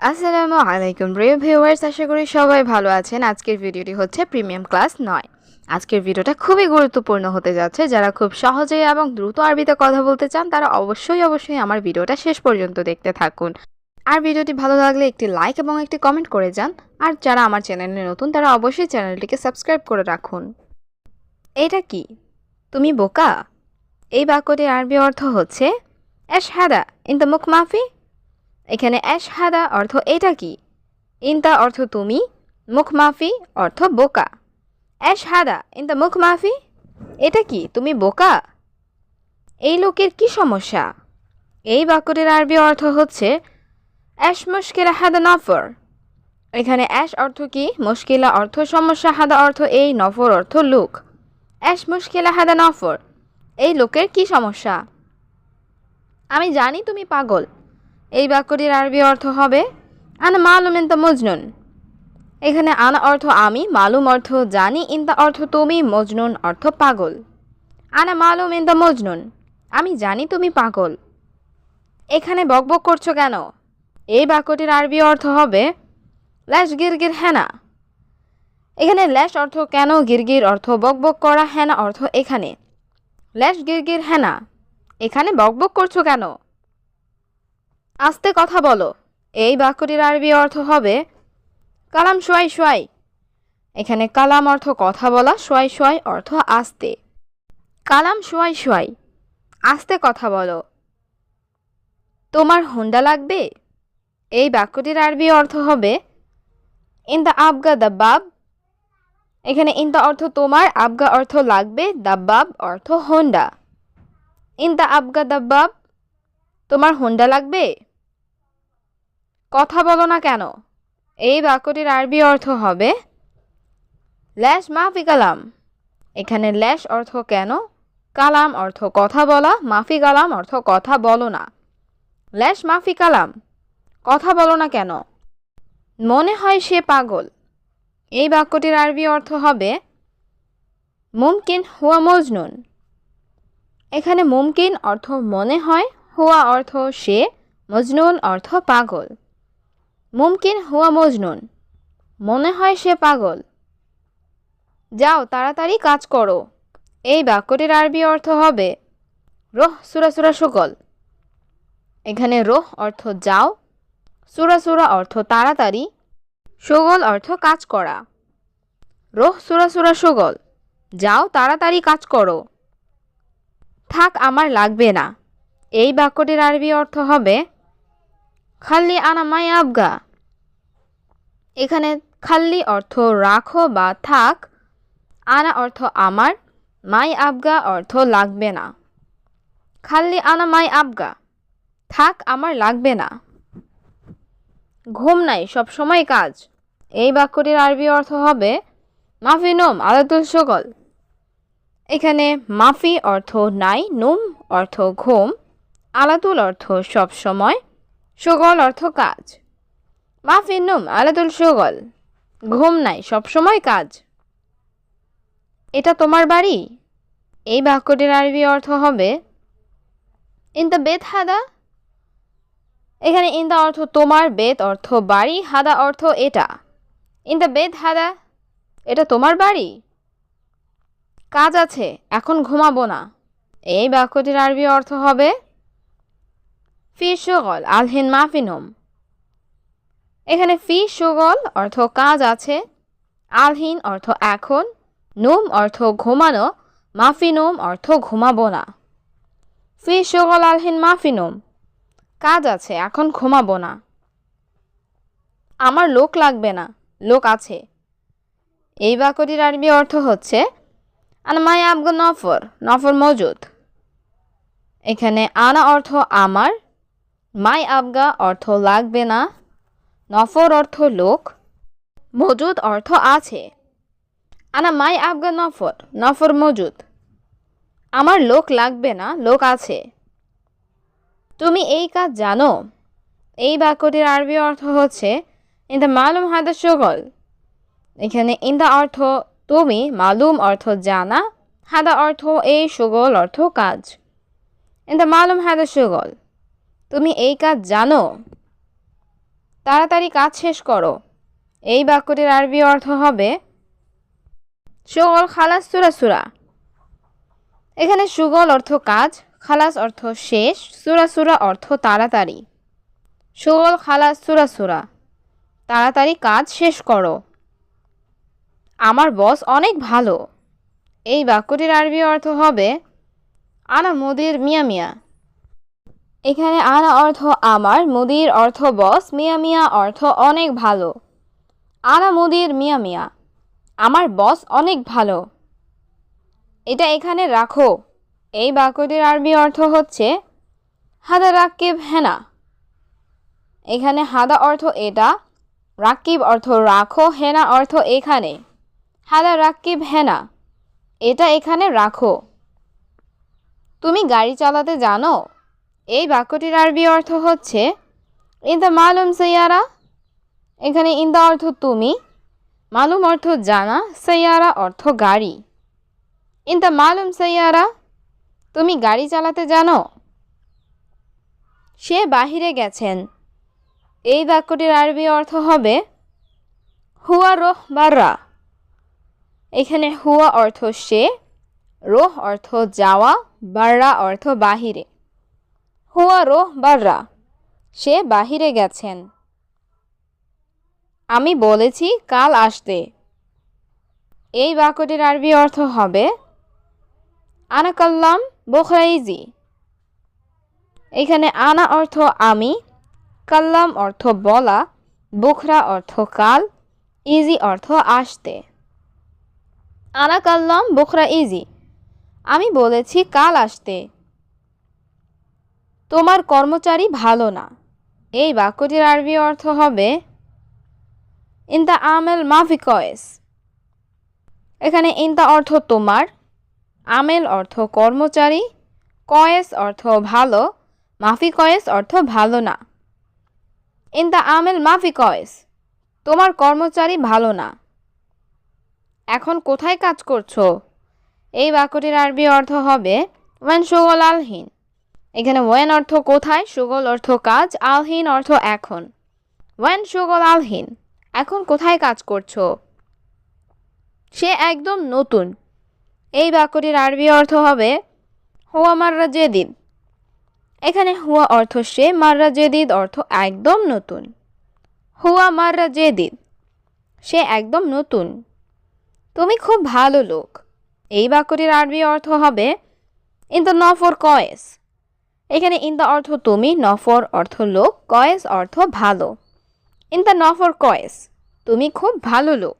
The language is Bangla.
আসসালামু আলাইকুম, প্রিয় ভিউয়ার্স আশা করি সবাই ভালো আছেন। আজকের ভিডিওটি হচ্ছে প্রিমিয়াম ক্লাস নয়। আজকের ভিডিওটা খুবই গুরুত্বপূর্ণ হতে যাচ্ছে। যারা খুব সহজে এবং দ্রুত আরবিতে কথা বলতে চান, তারা অবশ্যই অবশ্যই আমার ভিডিওটা শেষ পর্যন্ত দেখতে থাকুন। আর ভিডিওটি ভালো লাগলে একটি লাইক এবং একটি কমেন্ট করে যান। আর যারা আমার চ্যানেলে নতুন, তারা অবশ্যই চ্যানেলটিকে সাবস্ক্রাইব করে রাখুন। এটা কি? তুমি বোকা? এই বাক্যটির আরবি অর্থ হচ্ছে, এশ হাদা ইন দ্য মুখ মাফি এখানে অ্যাশ হাদা অর্থ এটা কি? ইনতা অর্থ তুমি, মুখ মাফি অর্থ বোকা। অ্যাশ হাদা ইনতা মুখ মাফি, এটা কি, তুমি বোকা? এই লোকের কি সমস্যা? এই বাক্যটির আরবি অর্থ হচ্ছে অ্যাশ মুশকিলা হাদা নফর। এখানে অ্যাশ অর্থ কি, মুশকিলা অর্থ সমস্যা, হাদা অর্থ এই, নফর অর্থ লোক। অ্যাশ মুশকিলা হাদা নফর, এই লোকের কি সমস্যা? আমি জানি তুমি পাগল এই বাক্যটির আরবি অর্থ হবে, আনা মালুম ইন্তা মজনুন। এখানে আনা অর্থ আমি, মালুম অর্থ জানি, ইন্তা অর্থ তুমি, মজনুন অর্থ পাগল। আনা মালুম ইন্তা মজনুন। আমি জানি তুমি পাগল। এখানে বকবক করছ কেন? এই বাক্যটির আরবি অর্থ হবে, ল্যাশ গিরগির হেনা। এখানে ল্যাশ অর্থ কেন, গিরগির অর্থ বকবক করা, হেনা অর্থ এখানে। ল্যাশ গিরগির হেনা। এখানে বকবক করছ কেন? আস্তে কথা বলো। এই বাক্যটির আরবি অর্থ হবে, কালাম সোয়াই সোয়াই এখানে কালাম অর্থ কথা বলা সোয়াই সোয়াই অর্থ আস্তে। কালাম সোয়াই সোয়াই আস্তে কথা বলো। তোমার হুন্ডা লাগবে? এই বাক্যটির আরবি অর্থ হবে, ইন দ্য আবগা দাব্বাব এখানে ইন দ্য অর্থ তোমার, আবগা অর্থ লাগবে দ্য দাব্বাব অর্থ হোন্ডা। ইন দ্য আবগা দাব্বাব তোমার হোন্ডা লাগবে? কথা বলো না কেন। এই বাক্যটির আরবি অর্থ হবে, ল্যাশ মাফি কালাম। এখানে ল্যাশ অর্থ কেন? কালাম অর্থ কথা বলা, মাফি কালাম অর্থ কথা বলো না। ল্যাশ মাফি কালাম। কথা বলো না কেন। মনে হয় সে পাগল। এই বাক্যটির আরবি অর্থ হবে, মুমকিন হুয়া মজনুন। এখানে মুমকিন অর্থ মনে হয় হুয়া অর্থ সে, মজনুন অর্থ পাগল। মুমকিন হুয়া মজনুন, মনে হয় সে পাগল। যাও, তাড়াতাড়ি কাজ করো। এই বাক্যটির আরবি অর্থ হবে, রোহ সুরা সুরা সুগল। এখানে রোহ অর্থ যাও, সুরা সুরা অর্থ তাড়াতাড়ি, সুগল অর্থ কাজ করা। রোহ সুরা সুরা সুগল, যাও, তাড়াতাড়ি কাজ করো। থাক, আমার লাগবে না। এই বাক্যটির আরবি অর্থ হবে, খাল্লি আনা মাই আবগা। এখানে খাল্লি অর্থ রাখো বা থাক। আনা অর্থ আমার। মাই আবগা অর্থ লাগবে না। খাল্লি আনা মাই আবগা। থাক, আমার লাগবে না। ঘুম নাই, সব সময় কাজ। এই বাক্যটির আরবি অর্থ হবে, মাফি নোম, আলাতুল সকল এখানে মাফি অর্থ নাই, নুম অর্থ ঘুম। আলাতুল অর্থ সব সময়, সুগল অর্থ কাজ। মাফি নুম আলাতুল সুগল। ঘুম নাই সবসময় কাজ। এটা তোমার বাড়ি? এই বাক্যটির আরবি অর্থ হবে, ইন দ্য বেত হাদা? এখানে ইন দ্য অর্থ তোমার বেত, অর্থ বাড়ি, হাদা অর্থ এটা। ইন দ্য বেত হাদা? এটা তোমার বাড়ি? কাজ আছে, এখন ঘুমাবো না। এই বাক্যটির আরবি অর্থ হবে ফি সুগল, আলহিন মাফিনম। এখানে ফি সুগল অর্থ কাজ আছে, আলহিন অর্থ এখন, নুম অর্থ ঘুমানো, মাফিনুম অর্থ ঘুমাবো না। ফি সুগল, আলহিন মাফিনুম। কাজ আছে, এখন ঘুমাবো না। আমার লোক লাগবে না, লোক আছে। এই বাক্যটির আরবি অর্থ হচ্ছে, আনা মাই আবগ নফর নফর মজুদ। এখানে আনা অর্থ আমার মাই আবগা অর্থ লাগবে না। নফর অর্থ লোক। মজুদ অর্থ আছে। আনা মাই আবগা নফর নফর মজুদ। আমার লোক লাগবে না, লোক আছে। তুমি এই কাজ জানো। এই বাক্যটির আরবি অর্থ হচ্ছে, ইন দ্য মালুম হাদা সুগল এখানে ইন দ্য অর্থ তুমি, মালুম অর্থ জানা। হাদা অর্থ এই সুগল অর্থ কাজ। ইন দ্য মালুম হাদা সুগল তুমি এই কাজ জানো? তাড়াতাড়ি কাজ শেষ করো। এই বাক্যটির আরবি অর্থ হবে, সুগল খালাস সুরা সুরা। এখানে সুগল অর্থ কাজ, খালাস অর্থ শেষ, সুরা সুরা অর্থ তাড়াতাড়ি। সুগল খালাস সুরা সুরা, তাড়াতাড়ি কাজ শেষ করো। আমার বস অনেক ভালো। এই বাক্যটির আরবি অর্থ হবে, আনা মুদির মিয়া মিয়া। এখানে আনা অর্থ আমার, মুদির অর্থ বস, মিয়া মিয়া অর্থ অনেক ভালো। আনা মুদির, মিয়া মিয়া, আমার বস অনেক ভালো। এটা এখানে রাখো। এই বাক্যটির আরবি অর্থ হচ্ছে, হাদা রাকিব হেনা। এখানে হাদা অর্থ এটা রাকিব অর্থ রাখো, হেনা অর্থ এখানে। হাদা রাকিব হেনা। এটা এখানে রাখো। তুমি গাড়ি চালাতে জানো? এই বাক্যটির আরবি অর্থ হচ্ছে ইন্দা মালুম সৈয়ারা এখানে ইন্দা অর্থ তুমি মালুম অর্থ জানা সৈয়ারা অর্থ গাড়ি। ইন্দা মালুম সৈয়ারা তুমি গাড়ি চালাতে জানো সে বাহিরে গেছেন। এই বাক্যটির আরবি অর্থ হবে, হুয়া রোহ বাররা এখানে হুয়া অর্থ সে, রোহ অর্থ যাওয়া, বাররা অর্থ বাহিরে। হুয়া রোহ বাররা, সে বাহিরে গেছেন। আমি বলেছি, কাল আসতে। এই বাক্যটির আরবি অর্থ হবে আনা কাল্লাম বোখরাইজি এখানে আনা অর্থ আমি, কাল্লাম অর্থ বলা, বোখরা অর্থ কাল, ইজি অর্থ আসতে। আনা কাল্লাম বুখরা, ইজি। আমি বলেছি, কাল আসতে। তোমার কর্মচারী ভালো না। এই বাক্যটির আরবি অর্থ হবে, ইন দ্য আমেল মাফি কয়েস। এখানে ইন দ্য অর্থ তোমার, আমেল অর্থ কর্মচারী, কয়েস অর্থ ভালো, মাফি কয়েস অর্থ ভালো না। ইন দ্য আমেল মাফি কয়েস। তোমার কর্মচারী ভালো না। এখন কোথায় কাজ করছ? এই বাক্যটির আরবি অর্থ হবে, ওয়েন সুগল আলহীন এখানে ওয়েন অর্থ কোথায়, সুগল অর্থ কাজ আলহীন অর্থ এখন। ওয়েন সুগল আলহীন এখন কোথায় কাজ করছ? সে একদম নতুন। এই বাক্যটির আরবি অর্থ হবে, হুয়া মাররা জেদিদ। এখানে হুয়া অর্থ সে, মাররা জেদিদ অর্থ একদম নতুন। হুয়া মাররা জেদিদ, সে একদম নতুন। তুমি খুব ভালো লোক। এই বাক্যটির আরবি অর্থ হবে ইন দ্য নফর কয়েস এখানে ইন দ্য অর্থ তুমি, নফর অর্থ লোক, কয়েস অর্থ ভালো। ইন দ্য নফর কয়েস, তুমি খুব ভালো লোক।